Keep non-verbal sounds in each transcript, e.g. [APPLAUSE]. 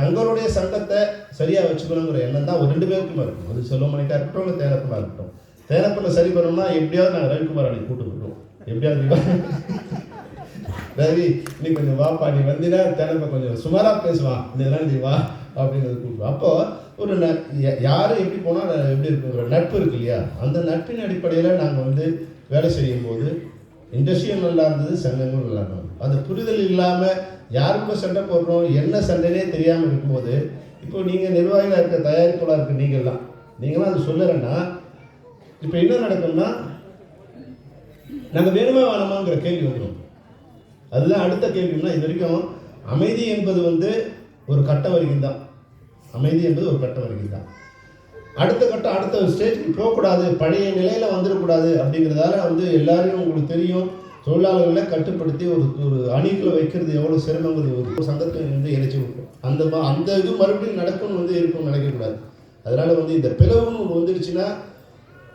தங்களுடைய சங்கத்தை சரியாக வச்சுக்கணுங்கிற எண்ணம் தான் ஒரு ரெண்டு பேருக்குமே இருக்கும். அது செல்வமணிக்கா இருக்கட்டும் இல்லை தேனப்பனா இருக்கட்டும். தேனப்பனை சரி பண்ணணும்னா எப்படியாவது நாங்கள் ரவிக்குமார் அணி கூட்டுக்கிட்டோம் எப்படியாவது நீ ரவி நீ கொஞ்சம் வாப்பா நீ வந்தீங்கன்னா தேனப்ப கொஞ்சம் சுமாராக பேசுவான் இதெல்லாம் நீ வா அப்படிங்கிறது கூப்பிடுவோம் அப்போ ஒரு ந யார் எப்படி போனால் எப்படி இருக்குங்கிற நட்பு இருக்கு இல்லையா? அந்த நட்பின் அடிப்படையில் நாங்கள் வந்து வேலை செய்யும் போது இண்டஸ்ட்ரியும் நல்லா இருந்தது சங்கங்களும் நல்லா இருந்தது. அந்த புரிதல் இல்லாமல் யாருக்கும் சண்டை போடுறோம் என்ன சண்டைனே தெரியாமல் இருக்கும்போது இப்போ நீங்கள் நிர்வாகிகளாக இருக்க தயாரிப்பாளர் இருக்க நீங்கள்லாம் நீங்களாம் அது சொல்லலைன்னா இப்போ என்ன நடக்கும்னா நாங்கள் வேணுமா வேணாமாங்கிற கேள்வி வந்துடும் அதுதான் அடுத்த கேள்வினா இது வரைக்கும் அமைதி என்பது வந்து ஒரு கட்ட வரைக்கும் தான் அமைதி என்பது ஒரு கட்ட வரைக்கும் தான் அடுத்த கட்டம் அடுத்த ஸ்டேஜ்க்கு போகக்கூடாது. பழைய நிலையில் வந்துடக்கூடாது அப்படிங்கிறதால வந்து எல்லாரையும் உங்களுக்கு தெரியும். தொழிலாளர்களை கட்டுப்படுத்தி ஒரு ஒரு அணிகளை வைக்கிறது எவ்வளோ சிரமங்கிறது ஒரு சங்கத்தை வந்து இணைச்சி விட்டுரும் அந்த மா- அந்த இது மறுபடியும் நடக்கும்னு வந்து இருக்கும்னு நினைக்கக்கூடாது. அதனால் வந்து இந்த பிளவுன்னு ஒன்று வந்துடுச்சுன்னா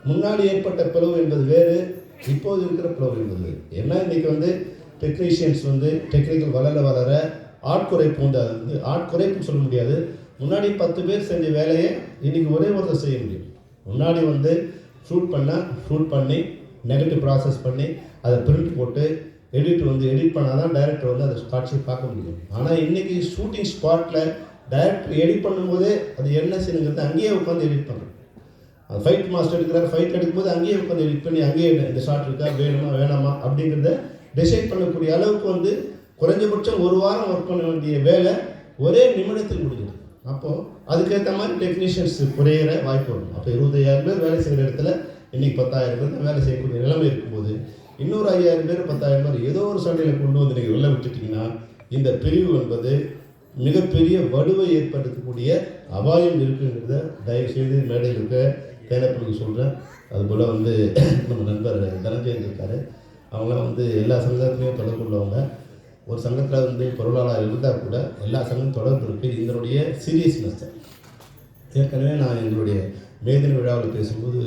முன்னாடி ஏற்பட்ட பிளவு என்பது வேறு இப்போது இருக்கிற பிளவு என்பது வேறு. ஏன்னா இன்றைக்கி வந்து டெக்னீஷியன்ஸ் வந்து டெக்னிக்கல் வளர வளர ஆட்குறைப்பு வந்து அது வந்து ஆட்குறைப்புன்னு சொல்ல முடியாது. முன்னாடி பத்து பேர் செஞ்ச வேலையை இன்றைக்கி ஒரே ஒருத்தர் செய்ய முடியும். முன்னாடி வந்து ஷூட் பண்ணால் ஷூட் பண்ணி நெகட்டிவ் ப்ராசஸ் பண்ணி அதை பிரிண்ட் போட்டு எடிட் வந்து எடிட் பண்ணால் தான் டைரக்டர் வந்து அதை காட்சியை பார்க்க முடியும். ஆனால் இன்றைக்கி ஷூட்டிங் ஸ்பாட்டில் டைரக்டர் எடிட் பண்ணும்போதே அது என்ன செய்யுங்கிறது அங்கேயே உட்காந்து எடிட் பண்ணுறோம் அந்த ஃபைட் மாஸ்டர் எடுக்கிறார் ஃபைட் எடுக்கும்போது அங்கேயே உட்காந்து எடிட் பண்ணி அங்கேயே இந்த ஷாட் இருக்கா வேணுமா வேணாமா அப்படிங்கிறத டிசைட் பண்ணக்கூடிய அளவுக்கு வந்து குறைஞ்சபட்சம் ஒரு வாரம் ஒர்க் பண்ண வேண்டிய வேலை ஒரே நிமிடத்தில் முடிஞ்சிடும். அப்போது அதுக்கேற்ற மாதிரி டெக்னீஷியன்ஸ் குறையிற வாய்ப்பு வரும் அப்போ இருபத்தையாயிரம் பேர் வேலை செய்கிற இடத்துல இன்றைக்கி பத்தாயிரம் பேர் தான் வேலை செய்யக்கூடிய நிலைமை இருக்கும்போது இன்னொரு ஐயாயிரம் பேர் பத்தாயிரம் பேர் ஏதோ ஒரு சண்டையில் கொண்டு வந்து நீங்கள் வெளில விட்டுட்டிங்கன்னா இந்த பிரிவு என்பது மிகப்பெரிய வடுவை ஏற்படுத்தக்கூடிய அபாயம் இருக்குங்கிறத தயவு செய்து மேடையில் இருக்க தேனப்பனுக்கு சொல்கிறேன் அதுபோல் வந்து நம்ம நண்பர் தனஞ்சயன் இருக்கார். அவங்களாம் வந்து எல்லா சமுதாயத்துலேயும் தொடர்பு உள்ளவங்க. ஒரு சங்கத்தில் வந்து பொருளாளர் இருந்தால் கூட எல்லா சங்கமும் தொடர்பு இருக்குது இதனுடைய சீரியஸ்னஸ் ஏற்கனவே நான் எங்களுடைய மேதின விழாவில் பேசும்போது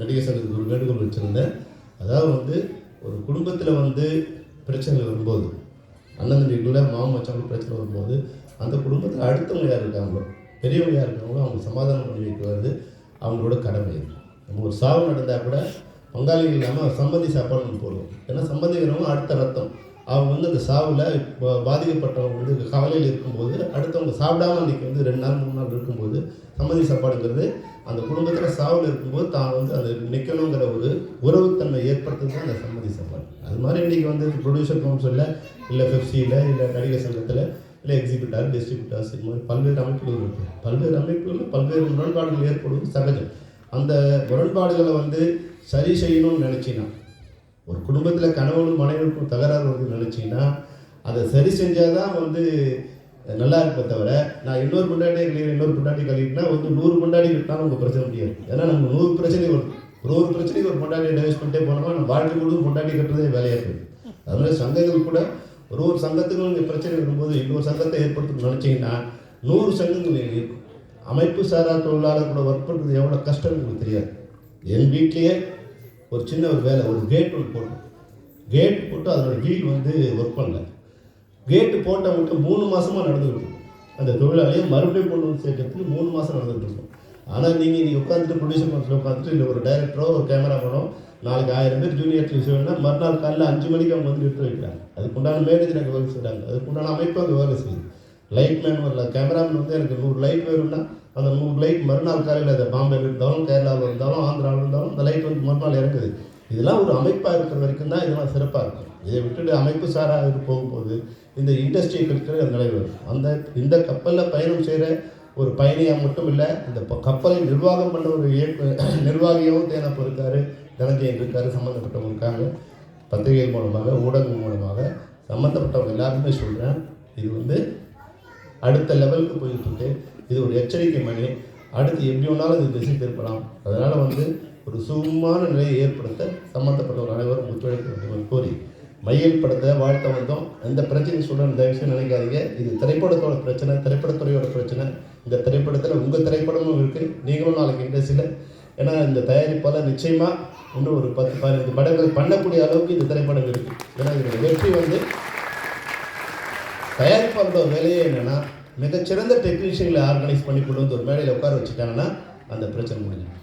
நடிகர் சங்கத்துக்கு ஒரு வேண்டுகோள் வச்சுருந்தேன். அதாவது வந்து ஒரு குடும்பத்தில் வந்து பிரச்சனை வரும்போது அண்ணன் தம்பிக்குள்ள மாமன் மச்சாங்க பிரச்சனை வரும்போது அந்த குடும்பத்தில் அடுத்தவங்க யார் இருக்காங்களோ பெரியவங்க யார் இருக்காங்களோ அவங்க சமாதானம் பண்ணி வைக்கிறது அவங்களோட கடமை. நம்ம ஒரு சாவு நடந்தால் கூட பங்காளிகள் இல்லாமல் சம்பந்தி சாப்பாடு நம்ம போடுவோம். ஏன்னா சம்பந்திக்கிறவங்க அடுத்த ரத்தம். அவங்க வந்து அந்த சாவில் பாதிக்கப்பட்டவங்க வந்து கவலையில் இருக்கும்போது அடுத்தவங்க சாப்பிடாம அன்றைக்கி வந்து ரெண்டு நாள் மூணு நாள் இருக்கும்போது சம்மதி சாப்பாடுங்கிறது அந்த குடும்பத்தில் சாவில் இருக்கும்போது தான் வந்து அது நிற்கணுங்கிற ஒரு உறவுத்தன்மை ஏற்படுத்துறது தான் அந்த சம்மதி சாப்பாடு. அது மாதிரி இன்றைக்கி வந்து ப்ரொடியூசர் கவுன்சிலில் இல்லை பெப்சியில் இல்லை நடிகர் சங்கத்தில் இல்லை எக்ஸிபிட்டார் டிஸ்ட்ரிபியூட்டர்ஸ் இது மாதிரி பல்வேறு அமைப்புகள் இருக்குது பல்வேறு அமைப்புகளில் பல்வேறு முரண்பாடுகள் ஏற்படுவது சகஜம். அந்த முரண்பாடுகளை வந்து சரி செய்யணும்னு நினச்சினா ஒரு குடும்பத்தில் கணவனும் மனைவிக்கும் தகராறு வருதுன்னு நினச்சிங்கன்னா அதை சரி செஞ்சால் தான் வந்து நல்லா இருப்பே தவிர நான் இன்னொரு பொண்டாட்டியை கழிவு இன்னொரு பொண்டாட்டி கழிவுனா வந்து நூறு பொண்டாடி கட்டினாலும் உங்கள் பிரச்சனை முடியாது. ஏன்னா நம்ம நூறு பிரச்சனை வரும் ஒரு ஒரு பிரச்சனைக்கு ஒரு பொண்டாட்டியை டைவர்ஸ் பண்ணிட்டே போனோம்னா நம்ம வாழ்க்கை முழுவதும் பொண்டாட்டி கட்டுறதே வேலையாக இருக்குது அதனால சங்கங்கள் கூட ஒரு ஒரு சங்கத்துக்கும் இந்த பிரச்சனை வரும்போது இன்னொரு சங்கத்தை ஏற்படுத்தணும்னு நினச்சிங்கன்னா நூறு சங்கங்கள் இருக்கும். அமைப்பு சாரா தொழிலாளர் கூட ஒர்க் பண்ணுறது எவ்வளோ கஷ்டம் உங்களுக்கு தெரியாது. என் வீட்லேயே ஒரு சின்ன ஒரு வேலை ஒரு கேட் ஒன்று போட்டோம் கேட் போட்டு அதோட வீல் வந்து ஒர்க் பண்ணல. கேட்டு போட்டவங்களுக்கு மூணு மாதமாக நடந்துகிட்டு இருக்கும் அந்த தொழிலாளியை மறுபடியும் கொண்டு வந்து சேர்க்கறதுக்கு மூணு மாதம் நடந்துகிட்டு இருக்கும் ஆனால் நீங்கள் நீ உட்காந்துட்டு ப்ரொடியூசர் பண்ணுறது உட்காந்துட்டு இல்லை ஒரு டைரக்டரோ ஒரு கேமராமேனோ நாளைக்கு ஆயிரம் பேர் ஜூனியர் டீச்சர் வேணும்னா மறுநாள் காலையில் அஞ்சு மணிக்கு அவங்க வந்து எடுத்து வைக்கிறாங்க. அதுக்குண்டான மேனேஜர் அங்கே வேலை செய்கிறாங்க அதுக்குண்டான அமைப்பு அங்கே வேலை செய்யுது. லைட் மேன் வரல கேமராமேன் வந்து எனக்கு நூறு லைட் வேணும்னா அந்த நூறு லைட் மறுநாள் காலையில் அந்த பாம்பேவில் இருந்தாலும் கேரளாவில் இருந்தாலும் ஆந்திராவில் இருந்தாலும் அந்த லைட் வந்து மறுநாள் இறங்குது. இதெல்லாம் ஒரு அமைப்பாக இருக்கிற வரைக்கும் தான் இதெல்லாம் சிறப்பாக இருக்கும். இதை விட்டுட்டு அமைப்பு சாராக இது போகும்போது இந்த இண்டஸ்ட்ரியை இருக்கிற நிலைவரும் அந்த இந்த கப்பலில் பயணம் செய்கிற ஒரு பயணியாக மட்டும் இல்லை இந்த கப்பலை நிர்வாகம் பண்ண ஒரு இயக்க [CLEARS THROAT] நிர்வாகியாகவும் தேனப்போ இருக்கார் தனஞ்சயன் இருக்கார் சம்மந்தப்பட்டவங்க இருக்காங்க. பத்திரிகை மூலமாக ஊடகம் மூலமாக சம்மந்தப்பட்டவங்க எல்லாருமே சொல்கிறேன் இது வந்து அடுத்த லெவலுக்கு போயிட்டு இருக்கு. இது ஒரு எச்சரிக்கை மணி அடுத்து எப்படி வேணாலும் இது திசை திருப்பலாம். அதனால் வந்து ஒரு சுகமான நிலையை ஏற்படுத்த சம்மந்தப்பட்டவர் அனைவரும் ஒத்துழைக்க வேண்டும் என்று கோரி மையல் படத்தை வாழ்த்த வந்தோம். எந்த பிரச்சனையும் சொல்கிறேன் தயவுசெய்து நினைக்காதீங்க. இது திரைப்படத்தோட பிரச்சனை திரைப்படத்துறையோட பிரச்சனை. இந்த திரைப்படத்தில் உங்கள் திரைப்படமும் இருக்குது நீங்களும் நாளைக்கு இண்டஸ்ட்ரியில். ஏன்னா இந்த தயாரிப்பால் நிச்சயமாக இன்னும் ஒரு பத்து பதினஞ்சு படங்கள் பண்ணக்கூடிய அளவுக்கு இந்த திரைப்படம் இருக்குது ஏன்னா இதோட வெற்றி வந்து தயாரிப்பாளரோட வேலையே என்னென்னா மிகச்சிறந்த டெக்னீஷியன்களை ஆர்கனைஸ் பண்ணி கொண்டு வந்து ஒரு மேடையில் உட்கார வச்சுட்டாங்கன்னா அந்த பிரச்சனை முடிஞ்சிடும்.